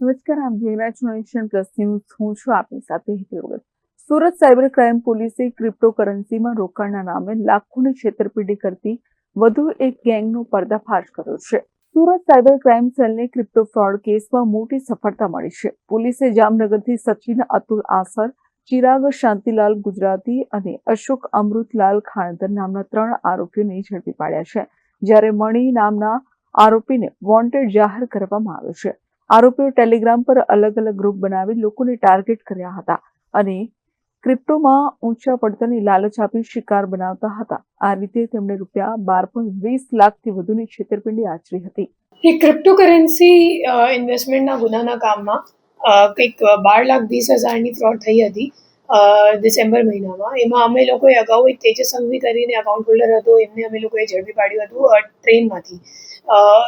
નમસ્કાર આપ જોઈ રહ્યા પ્લસ ન્યૂઝ હું છું આપની સાથે હેતલ સુરત સાયબર ક્રાઇમ પોલીસે ક્રિપ્ટોકરન્સીમાં રોકાણના નામે લાખોની છેતરપિંડી કરતી વધુ એક ગેંગનો પર્દાફાશ કર્યો છે. સુરત સાયબર ક્રાઇમ સેલને ક્રિપ્ટો ફ્રોડ કેસમાં મોટી સફળતા મળી છે. પોલીસે જામનગરથી સચિન અતુલ આસર, ચિરાગ શાંતિલાલ ગુજરાતી અને અશોક અમૃતલાલ ખાણદર નામના ત્રણ આરોપીઓને ઝડપી પાડ્યા છે, જ્યારે મણિ નામના આરોપીને વોન્ટેડ જાહેર કરવામાં આવ્યો છે. આરોપીઓ ટેલિગ્રામ પર અલગ અલગ ગ્રુપ બનાવી લોકોને ટાર્ગેટ કર્યા હતા અને ક્રિપ્ટોમાં ઊંચા પડતરની લાલચ આપી શિકાર બનાવતા હતા. આ રીતે તેમણે રૂપિયા બાર પોઈન્ટ વીસ લાખથી વધુની છેતરપિંડી આચરી હતી. એ ક્રિપ્ટોકરન્સી ઇન્વેસ્ટમેન્ટના ગુનાના કામમાં કંઈક બાર લાખ વીસ હજારની ફ્રોડ થઈ હતી. ડિસેમ્બર મહિનામાં. એમાં અમે લોકોએ અગાઉ એક તેજસ સંઘવી કરીને અકાઉન્ટ હોલ્ડર હતો. એમને અમે લોકોએ ઝડપી પાડ્યું હતું ટ્રેનમાંથી.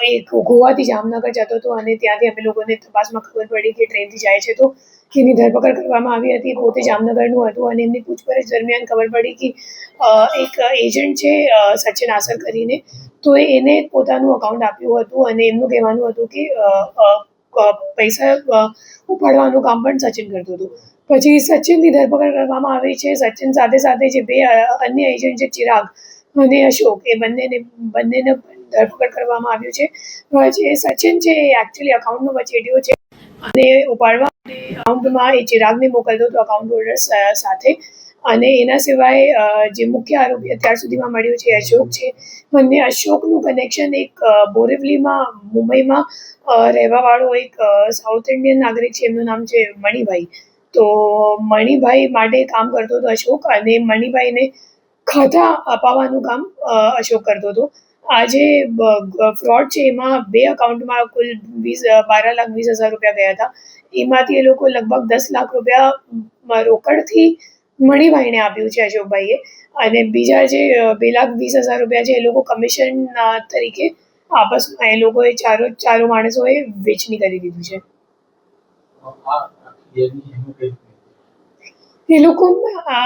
એ ગોવાથી જામનગર જતો હતો અને ત્યાંથી અમે લોકોને તપાસમાં ખબર પડી કે ટ્રેનથી જાય છે તો એની ધરપકડ કરવામાં આવી હતી. પોતે જામનગરનું હતું અને એમની પૂછપરછ દરમિયાન ખબર પડી કે એક એજન્ટ છે સચિન આસર કરીને. તો એને પોતાનું અકાઉન્ટ આપ્યું હતું અને એમનું કહેવાનું હતું કે પૈસા ઉપાડવાનું કામ પણ સચિન કરતું હતું. પછી સચિનની ધરપકડ કરવામાં આવી છે. સચિન સાથે સાથે જે બે અન્ય એજન્ટ છે ચિરાગ અને અશોક, એ બંનેને બંનેને ધરપકડ કરવામાં આવ્યું છે. જે સચિન છે એ એકચ્યુઅલી અકાઉન્ટનો વચેટિયો છે અને ઉપાડવા અકાઉન્ટમાં એ ચિરાગને મોકલતો હતો અકાઉન્ટ હોલ્ડર સાથે. અને એના સિવાય જે મુખ્ય આરોપી અત્યાર સુધીમાં મળ્યું છે અશોક છે. બંને અશોકનું કનેક્શન એક બોરેવલીમાં, મુંબઈમાં રહેવાવાળો એક સાઉથ ઇન્ડિયન નાગરિક છે. એમનું નામ છે મણિભાઈ. તો મણિભાઈ માટે કામ કરતો હતો અશોક અને મણિભાઈને ખાતા અપાવવાનું કામ અશોક કરતો હતો. આ જે ફ્રોડ છે, એમાં બે અકાઉન્ટમાં કુલ વીસ બાર લાખ વીસ હજાર રૂપિયા ગયા હતા. એમાંથી એ લોકો લગભગ દસ લાખ રૂપિયા રોકડથી મણિભાઈને આપ્યું છે અશોકભાઈએ. અને બીજા જે બે લાખ વીસ હજાર રૂપિયા છે, એ લોકો કમિશન તરીકે આપસમાં એ લોકોએ ચારો ચારો માણસોએ વેચણી કરી દીધું છે. કઈ એ લોકો આ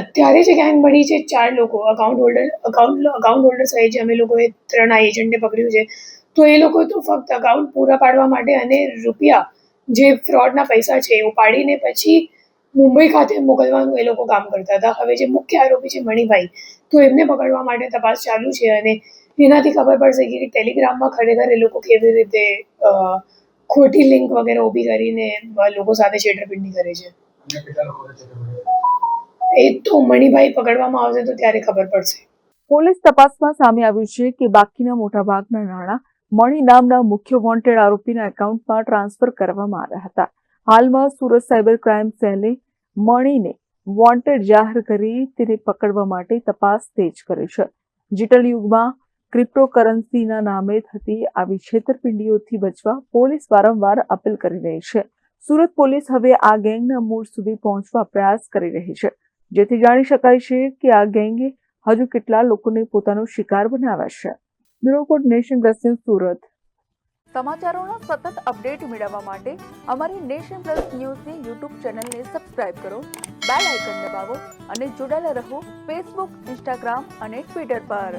અત્યારે જે ગેંગ બની છે ચાર લોકો account holder account account holder સહિત જે અમે લોકોએ ત્રણ આ એજન્ટને પકડ્યું છે. તો એ લોકો તો ફક્ત અકાઉન્ટ પૂરા પાડવા માટે અને રૂપિયા જે ફ્રોડના પૈસા છે એ ઉપાડીને પછી મુંબઈ ખાતે મોકલવાનું એ લોકો કામ કરતા હતા. હવે જે મુખ્ય આરોપી છે મણિભાઈ, તો એમને પકડવા માટે તપાસ ચાલુ છે અને એનાથી ખબર પડશે કે ટેલિગ્રામમાં ખરેખર એ લોકો કેવી રીતે ખોટી લિંક વગેરે ઊભી કરીને લોકો સાથે છેતરપિંડી કરે છે. એ તો મણિભાઈ પકડવામાં આવશે તો ત્યારે ખબર પડશે. પોલીસ તપાસમાં સામે આવ્યું છે કે બાકીના મોટાભાગના નાણાં મણિ નામના મુખ્ય વોન્ટેડ આરોપીના એકાઉન્ટમાં ટ્રાન્સફર કરવામાં આવ્યા હતા. હાલમાં સુરત સાયબર ક્રાઇમ સેલે મણિને વોન્ટેડ જાહેર કરી તેને પકડવા માટે તપાસ તેજ કરી છે. ડિજિટલ યુગમાં ક્રિપ્ટોકરન્સીના નામે થતી આવી છેતરપિંડીઓથી બચવા પોલીસ વારંવાર અપીલ કરી રહી છે. સુરત પોલીસ હવે આ ગેંગના મૂળ સુધી પહોંચવા પ્રયાસ કરી રહી છે. જેથી જાણી શકાય છે કે આ ગેંગે હજુ કેટલા લોકોને પોતાનો શિકાર બનાવ્યા છે. Bureau Nation Plus Surat. સમાચારોના સતત અપડેટ મેળવવા માટે અમારી નેશન પ્લસ ન્યૂઝની યુટ્યુબ ચેનલને સબસ્ક્રાઇબ કરો, બેલ આઇકન દબાવો અને જોડાયેલા રહો ફેસબુક, ઇન્સ્ટાગ્રામ અને ટ્વિટર પર.